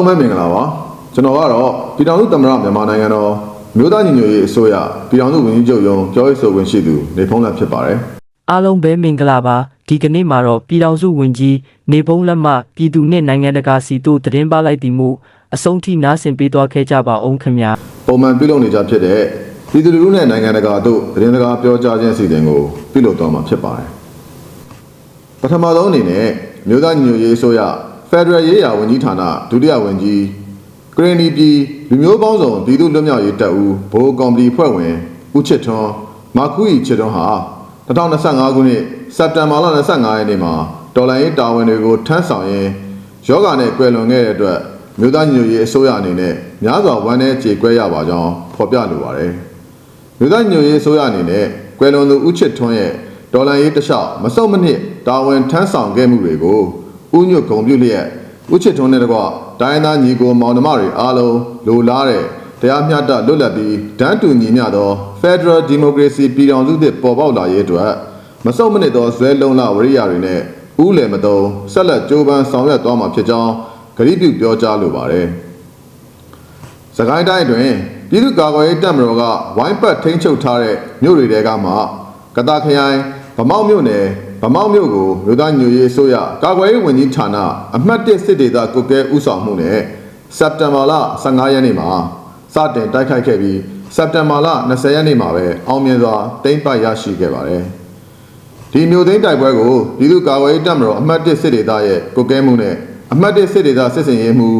အားလုံးပဲမင်္ဂလာပါကျွန်တော်ကတော့ပြည်ထောင်စုသမ္မတမြန်မာနိုင်ငံတော်မြို့သားညီညွတ်ရေးအစိုးရပြည်ထောင်စုဝန်ကြီးချုပ်ရုံးပြောရေးဆိုခွင့်ရှိသူနေဖုံးလက်ဖြစ်ပါတယ်အားလုံးပဲမင်္ဂလာပါဒီကနေ့မှာတော့ပြည်တော်စုဝင်ကြီးနေဖုံးလက်မှပြည်သူနဲ့နိုင်ငံတကာစီတို့သတင်းပါလိုက်သည်မှုအဆုံးထိနားဆင်ပေးသွားခဲ့ကြပါအောင်ခင်ဗျာပုံမှန်ပြုလုပ်နေကြဖြစ်တဲ့ပြည်သူလူထုနဲ့နိုင်ငံတကာတို့သတင်းစကားပြောကြားခြင်းအစီအစဉ်ကိုပြုလုပ်သွားမှာဖြစ်ပါတယ်ပထမဆုံးအနေနဲ့မြို့သားညီညွတ်ရေးအစိုးရ ဖက်ဒရယ်ရေးရာဝန်ကြီးဌာနဒုတိယဝန်ကြီးကရင်နီပြည်လူမျိုးပေါင်းစုံပြည်သူ့လွတ်မြောက်ရေးတပ်ဦးဘိုးကောင်ပလီဖွဲ့ဝင်ဦးချစ်ထွန်းမာခူရီချစ်ထွန်းဟာ2025ခုနှစ်စက်တင်ဘာလ25ရက်နေ့မှာတော်လိုင်းရေးတာဝန်တွေကိုထမ်းဆောင်ရင်းယောဂနဲ့ကွယ်လွန်ခဲ့တဲ့အတွက်မြို့သားညီညွတ်ရေးအစိုးရအနေနဲ့များစွာဝမ်းနည်းကြေကွဲရပါကြောင်းဖော်ပြလိုပါတယ်။မြို့သားညိုရေးအစိုးရအနေနဲ့ကွယ်လွန်သူဦးချစ်ထွန်းရဲ့ဒေါ်လာရေးတစ်လျှောက်မစုံမနစ်တာဝန်ထမ်းဆောင်ခဲ့မှုတွေကို ဥညွတ်ဂုံပြုလျက်ဦးချစ်ထွန်းနဲ့တကွတိုင်းသားညီကိုမောင်နှမတွေအားလုံးလိုလားတဲ့တရားမျှတလွတ်လပ်ပြီးတန်းတူညီမျှသော Federal Democracy ပြည်ထောင်စုသစ်ပေါ်ပေါက်လာရေးအတွက်မစုံမနစ်သောဇွဲလုံးလဝရိယတွေနဲ့ဥလယ်မတုံဆက်လက်ကြိုးပမ်းဆောင်ရွက်သွားမှာဖြစ်ကြောင်းကတိပြုပြောကြားလိုပါတယ်။စကိုင်းတိုင်းအတွင်းပြည်သူ့ကာကွယ်ရေးတပ်မတော်ကဝိုင်းပတ်ထိန်းချုပ်ထားတဲ့မြို့တွေတဲကမှကတာခရိုင်ဗမောက်မြို့နယ် ဗမောက်မြို့ကိုမြို့သားညွရေးအစိုးရကာကွယ်ရေးဝန်ကြီးဌာနအမှတ်1စစ်ဒေသကုတ်ကဲဥဆောင်မှုနဲ့စက်တင်ဘာလ15ရက်နေ့မှာစတင်တိုက်ခိုက်ခဲ့ပြီးစက်တင်ဘာလ20ရက်နေ့မှာပဲအောင်မြင်စွာသိမ်းပိုက်ရရှိခဲ့ပါတယ်။ဒီမျိုးသိန်းတိုက်ပွဲကိုပြည်သူ့ကာကွယ်ရေးတပ်မတော်အမှတ်1စစ်ဒေသရဲ့ကုတ်ကဲမှုနဲ့အမှတ်1စစ်ဒေသစစ်စင်ရေးမှု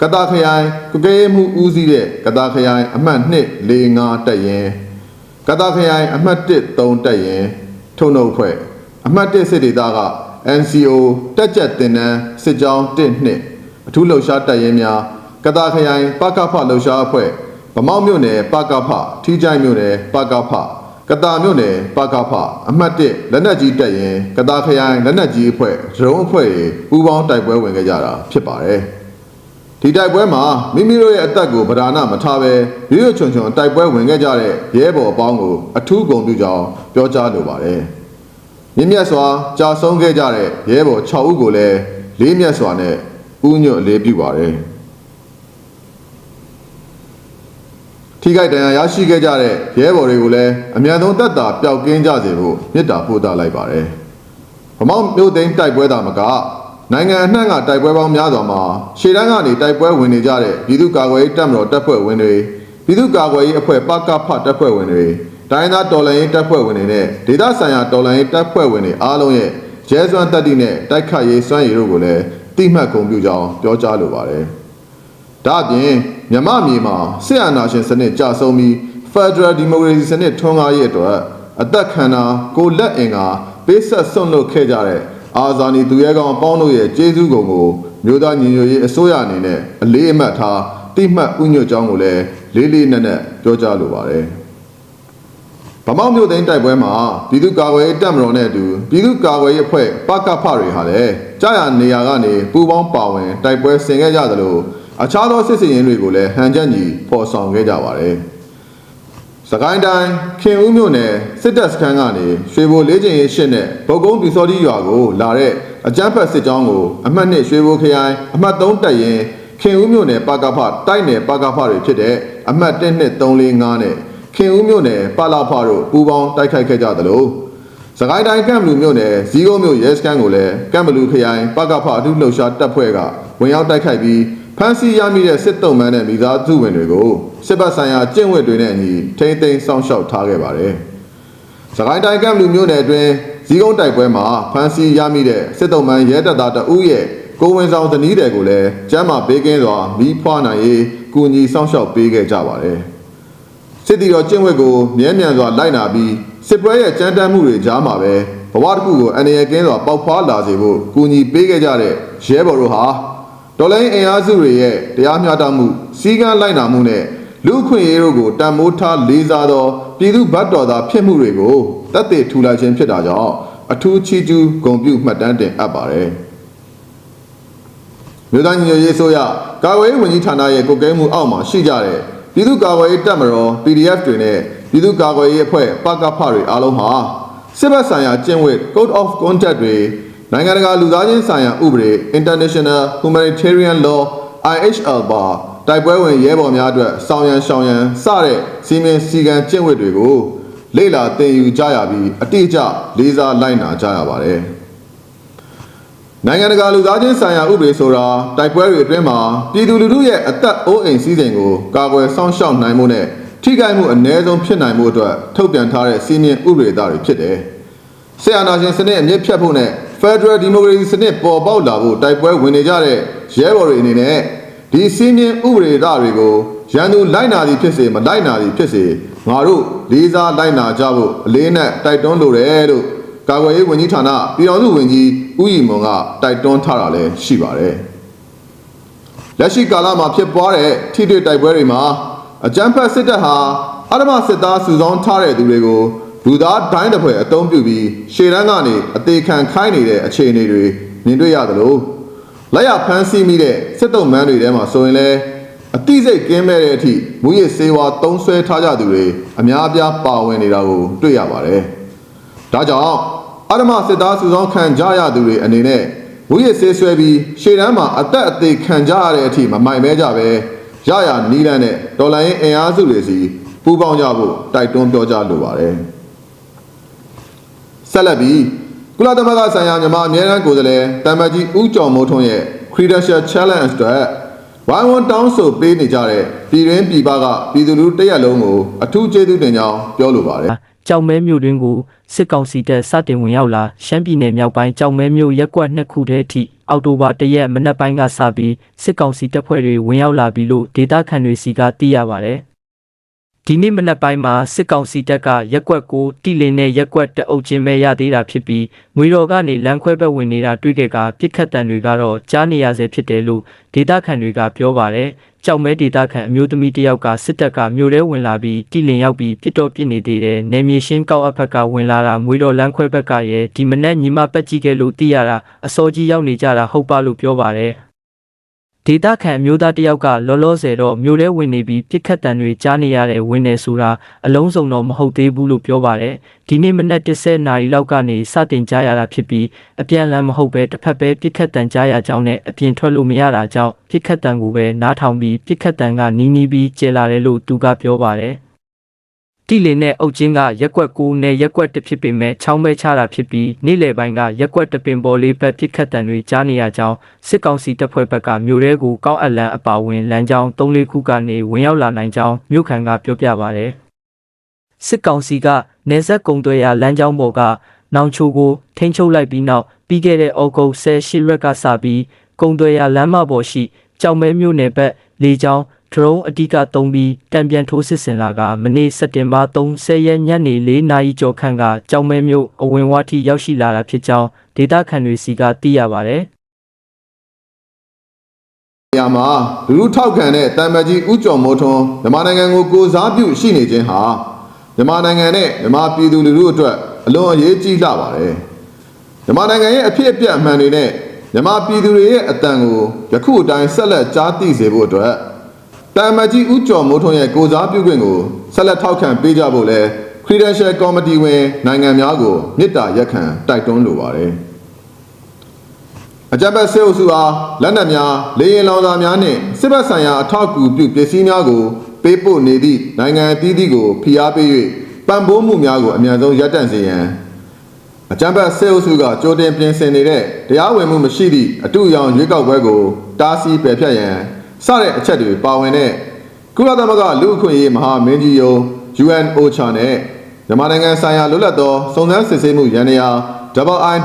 ကတာခရိုင်ကုတ်ကဲမှုဦးစီးတဲ့ကတာခရိုင်အမှတ်2 4 5တပ်ရင်ကတာခရိုင်အမှတ်1 3တပ်ရင်ထုံနှုတ်ဖွဲ့ အမှတ်1စစ်ဒေသက NCO တက်ကြက်တင်နန်းစစ်ကြောင်း1 2အထူးလှုပ်ရှားတပ်ရင်များကတာခရိုင်ပကဖလှုပ်ရှားအဖွဲ့ဗမောက်မြို့နယ်ပကဖထီးကြိုင်မြို့နယ်ပကဖကတာမြို့နယ်ပကဖအမှတ်1လက်နက်ကြီးတက်ရင်ကတာခရိုင်လက်နက်ကြီးအဖွဲ့ရုံးအဖွဲ့တွေပူးပေါင်းတိုက်ပွဲဝင်ခဲ့ကြတာဖြစ်ပါတယ်။ဒီတိုက်ပွဲမှာမိမိတို့ရဲ့အသက်ကိုဗဒါနမထားဘဲရွရွချွန်ချွန်တိုက်ပွဲဝင်ခဲ့ကြတဲ့ရဲဘော်အပေါင်းကိုအထူးဂုဏ်ပြုကြောင်းပြောကြားလိုပါတယ်။ မြင့်မြတ်စွာကြာဆုံးခဲ့ကြတဲ့ရဲဘော်6ဦးကိုလည်းလေးမြတ်စွာနဲ့ဥညွတ်အလေးပြုပါတယ်။ထိခိုက်ဒဏ်ရာရရှိခဲ့ကြတဲ့ရဲဘော်တွေကိုလည်းအမြန်ဆုံးတက်တာပျောက်ကင်းကြစေဖို့မေတ္တာပို့သလိုက်ပါတယ်။ဗမောက်မြို့သိမ်းတိုက်ပွဲတာမကနိုင်ငံအနှံ့ကတိုက်ပွဲပေါင်းများစွာမှာရှေ့တန်းကနေတိုက်ပွဲဝင်နေကြတဲ့ပြည်သူ့ကာကွယ်ရေးတပ်မတော်တပ်ဖွဲ့ဝင်တွေပြည်သူ့ကာကွယ်ရေးအဖွဲ့ပကဖတပ်ဖွဲ့ဝင်တွေ တိုင်းသားတော်လှန်ရေးတပ်ဖွဲ့ဝင်တွေနဲ့ဒေသဆိုင်ရာတော်လှန်ရေးတပ်ဖွဲ့ဝင်တွေအားလုံးရဲ့ရဲစွမ်းတပ်တိနဲ့တိုက်ခတ်ရေးစွမ်းရည်တို့ကိုလည်းတိမှတ်ဂုဏ်ပြုကြောင်းပြောကြားလိုပါတယ်။ဒါ့အပြင်မြမမြေမှာဆရာနာရှင်စနစ်ကြဆုံးပြီး Federal Democracy စနစ်ထွန်းကားရေးအတွက်အသက်ခံတာကိုလက်အင်ကပေးဆက်ဆွန့်လွတ်ခဲ့ကြတဲ့အာဇာနည်သူရဲကောင်းအပေါင်းတို့ရဲ့ကျေးဇူးကုန်ကိုမြို့သားညီညွတ်ရေးအစိုးရအနေနဲ့အလေးအမှတ်ထားတိမှတ်ဥညွတ်ကြောင်းကိုလည်းလေးလေးနက်နက်ပြောကြားလိုပါတယ်။ ဗမောက်မြို့သိမ်းတိုက်ပွဲမှာပြည်သူ့ကာကွယ်ရေးတပ်မတော်နဲ့အတူပြည်သူ့ကာကွယ်ရေးအဖွဲ့ပကဖတွေဟာလည်းကြာရနေရာကနေပူးပေါင်းပါဝင်တိုက်ပွဲဆင်ခဲ့ကြသလိုအခြားသောစစ်စင်ရင်တွေကိုလည်းဟန်ချက်ညီဖော်ဆောင်ခဲ့ကြပါတယ်။စကိုင်းတိုင်းခင်ဦးမြို့နယ်စစ်တပ်စခန်းကနေရွှေဘိုလေးကျင်ရေးရှစ်နဲ့ဗုတ်ကုန်းပီစောတိရွာကိုလာတဲ့အကြမ်းဖက်စစ်ကြောင်းကိုအမှတ်နှစ်ရွှေဘိုခရိုင်အမှတ်3တပ်ရင်ခင်ဦးမြို့နယ်ပကဖတိုက်နယ်ပကဖတွေဖြစ်တဲ့အမှတ်1 2 3 4 5နဲ့ ခင်ဦးမြို့နယ်ပါလာဖတို့ပူးပေါင်းတိုက်ခိုက်ခဲ့ကြသလိုစကိုင်းတိုင်းကံဘလူမြို့နယ်ဇီးကုန်းမြို့ရဲစခန်းကိုလည်းကံဘလူခရိုင်ပကဖအထူးလှုပ်ရှားတပ်ဖွဲ့ကဝင်ရောက်တိုက်ခိုက်ပြီးဖမ်းဆီးရမိတဲ့စစ်တုံးမန်းတဲ့မိသားစုဝင်တွေကိုစစ်ဘက်ဆိုင်ရာကျင့်ဝတ်တွေနဲ့အညီထိမ့်သိမ်းစောင့်ရှောက်ထားခဲ့ပါတယ်။စကိုင်းတိုင်းကံဘလူမြို့နယ်အတွင်းဇီးကုန်းတိုက်ပွဲမှာဖမ်းဆီးရမိတဲ့စစ်တုံးမန်းရဲတပ်သားတဦးရဲ့ကိုဝင်ဆောင်သနီးတွေကိုလည်းကျမ်းမာပေးကင်းစွာမိဖွားနိုင်ရေးကူညီစောင့်ရှောက်ပေးခဲ့ကြပါတယ်။ စစ်တီတော်ကျင့်ဝတ်ကိုမြဲမြံစွာလိုက်နာပြီးစစ်ပွဲရဲ့ကြမ်းတမ်းမှုတွေကြားမှာပဲဘဝတစ်ခုကိုအန္တရာယ်ကင်းစွာပေါက်ဖွားလာစေဖို့ကူညီပေးခဲ့ကြတဲ့ရဲဘော်တို့ဟာတော်လိုင်းအင်အားစုတွေရဲ့တရားမျှတမှုစီကံလိုက်နာမှုနဲ့လူအခွင့်အရေးတို့ကိုတန်မိုးထားလေးစားသောပြည်သူ့ဘတ်တော်သားဖြစ်မှုတွေကိုတက်တည်ထူလိုက်ခြင်းဖြစ်တာကြောင့်အထူးချီးကျူးဂုဏ်ပြုမှတ်တမ်းတင်အပ်ပါတယ်။မြို့သားညီညွတ်ရေးအစိုးရကာကွယ်ရေးဝန်ကြီးဌာနရဲ့ကွပ်ကဲမှုအောက်မှာရှိကြတဲ့ ပြည်သူ့ကာကွယ်ရေးတပ်မတော် PDF တွေနဲ့ပြည်သူ့ကာကွယ်ရေးအဖွဲ့ပကဖတွေအားလုံးဟာစစ်ဘက်ဆိုင်ရာကျင့်ဝတ် Code of Conduct တွေနိုင်ငံတကာလူသားချင်းဆိုင်ရာဥပဒေ International Humanitarian Law IHL ပါတိုက်ပွဲဝင်ရဲဘော်များအတွက်ဆောင်ရန်ရှောင်ရန်စတဲ့စီမင်းစီကံကျင့်ဝတ်တွေကိုလေ့လာသင်ယူကြရပြီးအတိအကျလေးစားလိုက်နာကြရပါတယ်။ နိုင်ငံတကာလူသားချင်းဆိုင်ရာဥပဒေဆိုတာတိုက်ပွဲတွေအတွင်းမှာပြည်သူလူထုရဲ့အသက်အိုးအိမ်စီးစိမ်ကိုကာကွယ်စောင့်ရှောက်နိုင်မှုနဲ့ထိခိုက်မှုအ ਨੇ ဆုံးဖြစ်နိုင်မှုအတွက်ထုတ်ပြန်ထားတဲ့စီမင်းဥပဒေသားတွေဖြစ်တယ်။ဆရာနာရှင်စနစ်အမြင့်ဖြတ်ဖို့နဲ့ Federal Democracy စနစ်ပေါ်ပေါက်လာဖို့တိုက်ပွဲဝင်နေကြတဲ့ရဲဘော်တွေအနေနဲ့ဒီစည်းမျဉ်းဥပဒေသားတွေကိုရန်သူလိုက်နာသည်ဖြစ်စေမလိုက်နာသည်ဖြစ်စေငါတို့လေးစားလိုက်နာကြဖို့အလေးနဲ့တိုက်တွန်းလိုတယ်လို့ ကာကွယ်ရေးဝန်ကြီးဌာနပြည်တော်စုဝန်ကြီးဦးရီမွန်ကတိုက်တွန်းထားတာလည်းရှိပါတယ်။လက်ရှိကာလမှာဖြစ်ပွားတဲ့ထိတွေ့တိုက်ပွဲတွေမှာအကြမ်းဖက်စစ်တပ်ဟာအဓမ္မစစ်သားစုဆောင်းထားတဲ့သူတွေကိုလူသားဒိုင်းတစ်ဖွဲ့အုံပြုပြီးရှေ့တန်းကနေအသေးခံခိုင်းနေတဲ့အခြေအနေတွေမြင်တွေ့ရသလိုလက်ရဖမ်းဆီးမိတဲ့စစ်တုံးမန်းတွေထဲမှာဆိုရင်လည်းအတိစိတ်ကင်းမဲ့တဲ့အထိမူရစ်စေဝါသုံးဆွဲထားကြသူတွေအများအပြားပါဝင်နေတာကိုတွေ့ရပါတယ်။ဒါကြောင့် အဓမ္မစစ်သားစုဆောင်းခံကြရသူတွေအနေနဲ့ဝိရဆေးဆွဲပြီးရှေ့တန်းမှာအသက်အသေးခံကြရတဲ့အထိမမိုင်မဲကြပဲရရနီးလန်းတဲ့ဒေါ်လာရင်းအင်အားစုတွေစီပူးပေါင်းကြဖို့တိုက်တွန်းပြောကြားလိုပါတယ်ဆက်လက်ပြီးကုလသမဂ္ဂဆိုင်ရာမြန်မာအမြဲတမ်းကိုယ်စားလှယ်တမ္မကြီးဦးကျော်မိုးထွန်းရဲ့ Credential Challenge အတွက်ဝိုင်းဝန်းတောင်းဆိုပေးနေကြတဲ့ပြည်တွင်းပြည်ပကပြည်သူလူထုတစ်ရက်လုံးကိုအထူးကျေးဇူးတင်ကြောင်းပြောလိုပါတယ် ကြောက်မဲမြို့တွင်ကိုစစ်ကောင်စီတပ်စတင်ဝင်ရောက်လာရှမ်းပြည်နယ်မြောက်ပိုင်းကြောက်မဲမြို့ရက်ကွက်နှစ်ခုထဲအထိအောက်တိုဘာ၁ရက်မနက်ပိုင်းကစပြီးစစ်ကောင်စီတပ်ဖွဲ့တွေဝင်ရောက်လာပြီလို့ဒေသခံတွေစီကသိရပါတယ်။ ဒီနေ့မနက်ပိုင်းမှာစစ်ကောင်စီတပ်ကရက်ကွက်ကိုတိလင်းနဲ့ရက်ကွက်တအုပ်ချင်းပဲရသေးတာဖြစ်ပြီးငွေတော်ကနေလမ်းခွဲဘက်ဝင်နေတာတွေ့ခဲ့ကပြစ်ခတ်တံတွေကတော့ကြားနေရဆဲဖြစ်တယ်လို့ဒေသခံတွေကပြောပါတယ်။ကြောက်မဲဒေသခံအမျိုးသမီးတစ်ယောက်ကစစ်တပ်ကမြို့ထဲဝင်လာပြီးတိလင်ရောက်ပြီးပြစ်တော့ပြစ်နေသေးတယ်။နေမြေရှင်းကောက်အဖက်ကဝင်လာတာငွေတော်လမ်းခွဲဘက်ကရဲ့ဒီမနက်ညီမပက်ကြည့်ခဲ့လို့သိရတာအစောကြီးရောက်နေကြတာဟုတ်ပါလို့ပြောပါတယ်။ ဒေတာခန်အမျိုးသားတစ်ယောက်ကလောလောဆယ်တော့မြို့ထဲဝင်နေပြီးပြစ်ခတ်တံတွေကြားနေရတဲ့ဝင်နေဆိုတာအလုံးစုံတော့မဟုတ်သေးဘူးလို့ပြောပါတယ်ဒီနေ့မနက်10နာရီလောက်ကနေစတင်ကြားရတာဖြစ်ပြီးအပြန်လမ်းမဟုတ်ပဲတစ်ဖက်ပဲပြစ်ခတ်တံကြားရကြောင်းနဲ့အပြင်ထွက်လို့မရတာကြောင့်ပြစ်ခတ်တံကိုပဲနားထောင်ပြီးပြစ်ခတ်တံကနီးနီးပြီးကျဲလာတယ်လို့သူကပြောပါတယ် တိလင်းနဲ့အုတ်ချင်းကရက်ကွက်ကိုနဲ့ရက်ကွက်တစ်ဖြစ်ပေမဲ့ချောင်းပဲချတာဖြစ်ပြီးနေ့လယ်ပိုင်းကရက်ကွက်တပင်ပေါ်လေးဘက်ပြစ်ခတ်တံတွေကြားနေရကြောင်းစစ်ကောင်စီတပ်ဖွဲ့ဘက်ကမြို့ရဲကိုကောက်အပ်လန်းအပါဝင်လမ်းကြောင်း၃-၄ခုကနေဝင်ရောက်လာနိုင်ကြောင်းမြို့ခံကပြောပြပါဗျ။စစ်ကောင်စီကနေဆက်ကုံသွဲရလမ်းကြောင်းပေါ်ကနောင်ချိုကိုထိန်းချုပ်လိုက်ပြီးနောက်ပြီးခဲ့တဲ့ဩဂုတ်18ရက်ကစပြီးကုံသွဲရလမ်းမပေါ်ရှိကြောင်မဲမြို့နယ်ဘက်လေကြောင်း drone အဓိကသုံးပြီးတံပြန်ထိုးစစ်ဆင်လာကမနေ့စက်တင်ဘာ30ရက်ညနေ4နာရီကျော်ခန့်ကကြောင်မဲမြို့အဝင်ဝါထိရောက်ရှိလာတာဖြစ်ကြောင်းဒေသခံတွေစီကသိရပါတယ်နေရာမှာလူလူထောက်ခံတဲ့တမ်မတ်ကြီးဦးကျော်မိုးထွန်းမြန်မာနိုင်ငံကိုကိုစားပြုရှိနေခြင်းဟာမြန်မာနိုင်ငံနဲ့မြန်မာပြည်သူလူထုအတွက်အလွန်အရေးကြီးလာပါတယ်မြန်မာနိုင်ငံရဲ့အဖြစ်အပျက်အမှန်တွေနဲ့မြန်မာပြည်သူတွေရဲ့အတန်ကိုယခုအတိုင်းဆက်လက်ကြားသိစေဖို့အတွက် တမ်မတ်ကြီးဦးကျော်မိုးထွန်းရဲ့ကိုစားပြုခွင့်ကိုဆက်လက်ထောက်ခံပေးကြဖို့လဲ Credential Committee ဝင်နိုင်ငံများကိုမေတ္တာရက်ခံတိုက်တွန်းလိုပါတယ်အကြမ်းဖက်စစ်အုပ်စုအားလက်နက်များလေရင်လောင်စာများနှင့်စစ်ဘက်ဆိုင်ရာအထောက်အကူပြုပစ္စည်းများကိုပေးပို့နေသည့်နိုင်ငံအသီးသီးကိုဖိအားပေး၍ပံ့ပိုးမှုများကိုအမြန်ဆုံးရပ်တန့်စေရန်အကြမ်းဖက်စစ်အုပ်စုကကြိုတင်ပြင်ဆင်နေတဲ့တရားဝင်မှုမရှိသည့်အတူအယောင်ရွေးကောက်ပွဲကိုတားဆီးပယ်ဖျက်ရန် စတဲ့အချက်တွေပါဝင်တဲ့ကုလသမဂ္ဂလူ့အခွင့်အရေးမဟာမင်းကြီးယုံ UNOCHA နဲ့မြန်မာနိုင်ငံဆိုင်ရာလွတ်လပ်သောစုံစမ်းစစ်ဆေးမှုရန်ရာ IIN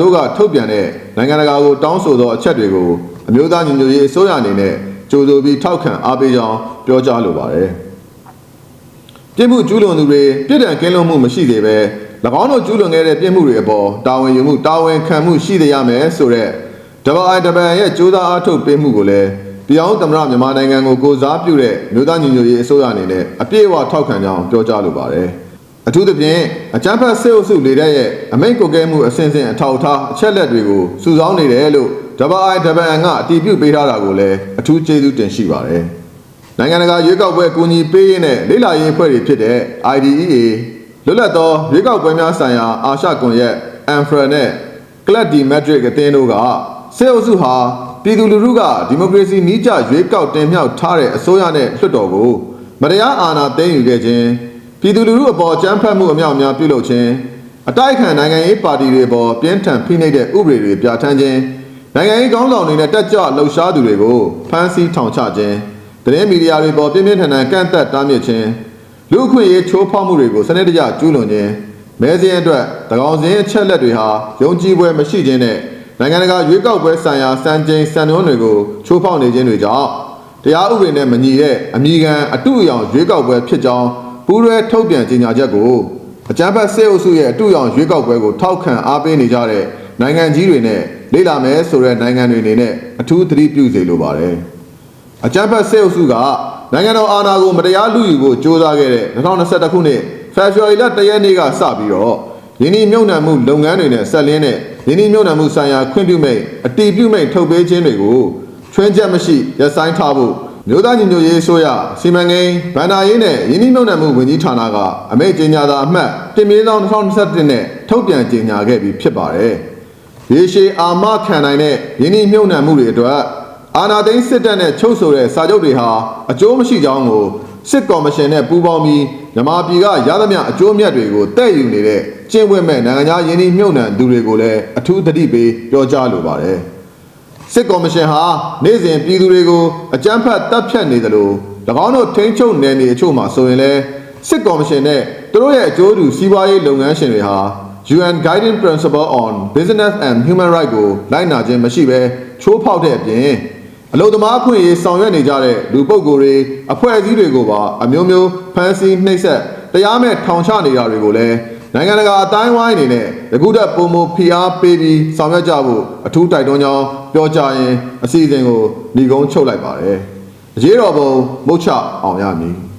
တို့ကထုတ်ပြန်တဲ့နိုင်ငံတကာကိုတောင်းဆိုသောအချက်တွေကိုအမျိုးသားညီညွတ်ရေးအစိုးရအနေနဲ့ကြိုးဆိုပြီးထောက်ခံအားပေးကြောင်းပြောကြားလိုပါတယ်။ပြည်မှုကျူးလွန်သူတွေပြည်တံကင်းလွန်မှုမရှိသေးပဲ၎င်းတို့ကျူးလွန်ခဲ့တဲ့ပြည်မှုတွေအပေါ်တာဝန်ယူမှုတာဝန်ခံမှုရှိသေးရမယ်ဆိုတဲ့ IIN ရဲ့ကြိုးစားအားထုတ်ပေးမှုကိုလည်း ပြောင်းသမရမြန်မာနိုင်ငံကိုကိုစားပြုတဲ့မြို့သားညီညွတ်ရေးအစိုးရအနေနဲ့အပြည့်အဝထောက်ခံကြောင်းပြောကြားလိုပါတယ်။အထူးသဖြင့်အကြမ်းဖက်စစ်အုပ်စုလေတဲ့ရဲ့အမိန့်ကိုကဲမှုအစဉ်စဉ်အထောက်အထားအချက်လက်တွေကိုစုဆောင်းနေတယ်လို့ WIWN ကအတည်ပြုပေးထားတာကိုလည်းအထူးကျေးဇူးတင်ရှိပါတယ်။နိုင်ငံတကာရွေးကောက်ပွဲအကူအညီပေးရင်းနဲ့လိလာရေးအဖွဲ့တွေဖြစ်တဲ့ IDEA လွတ်လပ်သောရွေးကောက်ပွဲများဆိုင်ရာအာရှကွန်ရက် ANFRA နဲ့ Club D Matrix အသင်းတို့ကစစ်အုပ်စုဟာ ပြည်သူလူထုကဒီမိုကရေစီနီးကျရွေးကောက်တင်မြှောက်ထားတဲ့အစိုးရနဲ့လွှတ်တော်ကိုမတရားအာဏာသိမ်းယူခဲ့ခြင်းပြည်သူလူထုအပေါ်ကြမ်းဖက်မှုအမြောက်အများပြုလုပ်ခြင်းအတိုက်အခံနိုင်ငံရေးပါတီတွေအပေါ်ပြင်းထန်ဖိနှိပ်တဲ့ဥပဒေတွေပြဋ္ဌာန်းခြင်းနိုင်ငံရေးကောင်းဆောင်တွေနဲ့တက်ကြွလှုပ်ရှားသူတွေကိုဖမ်းဆီးထောင်ချခြင်းသတင်းမီဒီယာတွေပေါ်ပြင်းပြင်းထန်ထန်ကန့်သက်တားမြစ်ခြင်းလူ့အခွင့်အရေးချိုးဖောက်မှုတွေကိုစနစ်တကျကျူးလွန်ခြင်းမဲစင်းအတွက်တကောင်စင်းအချက်လက်တွေဟာယုံကြည်ပွဲမရှိခြင်းနဲ့ နိုင်ငံတကာရွေးကောက်ပွဲဆိုင်ရာစံချိန်စံနှုန်းတွေကိုချိုးဖောက်နေခြင်းတွေကြောင့်တရားဥပဒေနဲ့မညီတဲ့အမိခံအတုအယောင်ရွေးကောက်ပွဲဖြစ်ကြောင်းပူးရဲထုတ်ပြန်ကြေညာချက်ကိုအကြမ်းဖက်စစ်အုပ်စုရဲ့အတုအယောင်ရွေးကောက်ပွဲကိုထောက်ခံအားပေးနေကြတဲ့နိုင်ငံကြီးတွေနဲ့လေ့လာမယ်ဆိုတဲ့နိုင်ငံတွေအနေနဲ့အထူးသတိပြုစေလိုပါတယ်။အကြမ်းဖက်စစ်အုပ်စုကနိုင်ငံတော်အာဏာကိုမတရားလူယူဖို့ကြိုးစားခဲ့တဲ့2021ခုနှစ်ဖေဖော်ဝါရီလ1ရက်နေ့ကစပြီးတော့ ယင်းဒီမြုံနှံမှုလုပ်ငန်းတွေနဲ့ဆက်လင်းတဲ့ယင်းဒီမြုံနှံမှုဆိုင်ရာခွင့်ပြုမိတ်အတီးပြုမိတ်ထုတ်ပေးခြင်းတွေကိုချွင်းချက်မရှိရပ်ဆိုင်းထားဖို့မြို့သားညီညွတ်ရေးအစိုးရစီမံကိန်းဗန္ဒာရေးနဲ့ယင်းဒီမြုံနှံမှုဝန်ကြီးဌာနကအမိတ်ကြေညာသာအမှတ်တင်မေးဆောင်2021နဲ့ထုတ်ပြန်ကြေညာခဲ့ပြီးဖြစ်ပါတယ်။ရေရှည်အာမခံနိုင်တဲ့ယင်းဒီမြုံနှံမှုတွေအတွက်အာနာသိန်းစစ်တပ်နဲ့ချုပ်ဆိုတဲ့စာချုပ်တွေဟာအကျိုးမရှိကြောင်းကိုစစ်ကော်မရှင်နဲ့ပူးပေါင်းပြီးမြန်မာပြည်ကရသမျှအကျိုးအမြတ်တွေကိုတည်ယူနေတဲ့ ကျင့်ဝတ်မဲ့နိုင်ငံခြားယင်းနှိမ့်မြုပ်နှံသူတွေကိုလည်းအထူးသတိပေးပြောကြားလိုပါတယ်စစ်ကော်မရှင်ဟာနေ့စဉ်ပြည်သူတွေကိုအကြမ်းဖက်တပ်ဖြတ်နေသလို၎င်းတို့ထိန်းချုပ်နယ်မြေအချို့မှာဆိုရင်လည်းစစ်ကော်မရှင်နဲ့သူတို့ရဲ့အကျိုးတူစီးပွားရေးလုပ်ငန်းရှင်တွေဟာ UN Guiding Principle on Business and Human Rights ကိုလိုက်နာခြင်းမရှိဘဲချိုးဖောက်တဲ့အပြင်အလုံသမားခွင့်ရေးဆောင်ရွက်နေကြတဲ့လူပုဂ္ဂိုလ်တွေအဖွဲ့အစည်းတွေကိုပါအမျိုးမျိုးဖမ်းဆီးနှိပ်စက်တရားမဲ့ထောင်ချနေတာတွေကိုလည်း နိုင်ငံတကာအတိုင်းဝိုင်းအနေနဲ့တကူတက်ပုံမဖိအားပေးပြီးဆောင်ရွက်ကြဖို့အထူးတိုက်တွန်းကြောင်းပြောကြားရင်အစီအစဉ်ကိုညီကုန်းချုပ်လိုက်ပါတယ်။အရေးတော်ပုံမုတ်ချအောင်ရမည်။